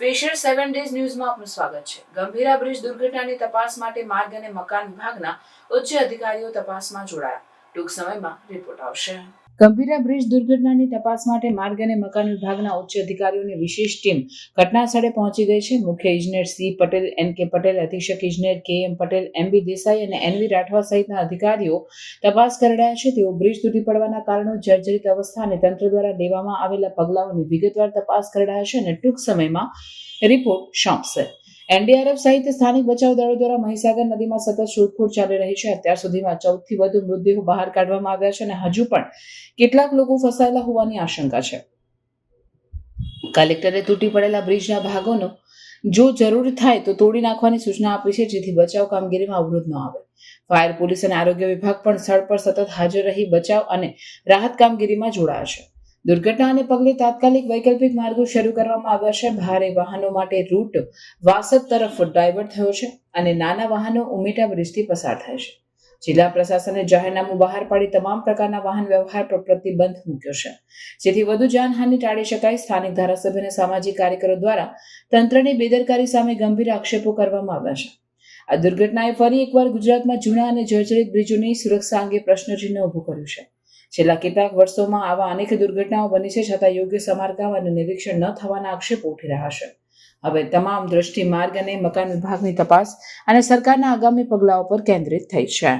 નમસ્કાર seven days ન્યૂઝમાં આપનું સ્વાગત છે. ગંભીરા બ્રિજ દુર્ઘટનાની તપાસ માટે માર્ગ અને મકાન વિભાગના ઉચ્ચ અધિકારીઓ તપાસમાં જોડાયા. ટૂંક સમયમાં રિપોર્ટ આવશે. ગંભીરા બ્રિજ દુર્ઘટનાની તપાસ માટે માર્ગ અને મકાન વિભાગના ઉચ્ચ અધિકારીઓની વિશેષ ટીમ ઘટના સ્થળે પહોંચી ગઈ છે. મુખ્ય ઇજનેર સી પટેલ, એન કે પટેલ, અધિક્ષક ઇજનેર કે એમ પટેલ, એમ બી દેસાઈ અને એન વી રાઠવા સહિતના અધિકારીઓ તપાસ કરી રહ્યા છે. તેઓ બ્રિજ તૂટી પડવાના કારણો જર્જરિત અવસ્થા અને તંત્ર દ્વારા લેવામાં આવેલા પગલાઓની વિગતવાર તપાસ કરી રહ્યા છે અને ટૂંક સમયમાં રિપોર્ટ સોંપશે. એનડીઆરએફ સહિત સ્થાનિક બચાવ દળો દ્વારા મહીસાગર નદીમાં સતત શોધખોળ ચાલી રહી છે. અત્યાર સુધીમાં ચૌદથી વધુ મૃતદેહો બહાર કાઢવામાં આવ્યા છે અને હજુ પણ કેટલાક લોકો ફસાયેલા હોવાની આશંકા છે. કલેક્ટરે તૂટી પડેલા બ્રિજના ભાગોનો જો જરૂર થાય તો તોડી નાખવાની સૂચના આપી છે, જેથી બચાવ કામગીરીમાં અવરોધ ન આવે. ફાયર પોલીસ અને આરોગ્ય વિભાગ પણ સ્થળ પર સતત હાજર રહી બચાવ અને રાહત કામગીરીમાં જોડાયા છે. દુર્ઘટનાને પગલે તાત્કાલિક વૈકલ્પિક માર્ગો શરૂ કરવામાં આવ્યા છે. ભારે વાહનો માટે રૂટ વાસદ તરફ ડાયવર્ટ થયો છે અને નાના વાહનો ઉમેટા બ્રિજથી પસાર થાય છે. જિલ્લા પ્રશાસને જાહેરનામું બહાર પાડી તમામ પ્રકારના વાહન વ્યવહાર પર પ્રતિબંધ મૂક્યો છે. જેથી વધુ જાનહાનિ ટાળી શકાય. સ્થાનિક ધારાસભ્ય અને સામાજિક કાર્યકરો દ્વારા તંત્રની બેદરકારી સામે ગંભીર આક્ષેપો કરવામાં આવ્યા છે. આ દુર્ઘટનાએ ફરી એકવાર ગુજરાતમાં જૂના અને જર્જરિત બ્રિજોની સુરક્ષા અંગે પ્રશ્નચિહ્ન ઊભું કર્યું છે. છેલ્લા કેટલાક વર્ષોમાં આવા અનેક દુર્ઘટનાઓ બની છે, છતાં યોગ્ય સમારકામ અને નિરીક્ષણ ન થવાના આક્ષેપો ઉઠી રહ્યા છે. હવે તમામ દ્રષ્ટિ માર્ગ અને મકાન વિભાગની તપાસ અને સરકારના આગામી પગલાઓ પર કેન્દ્રિત થઈ છે.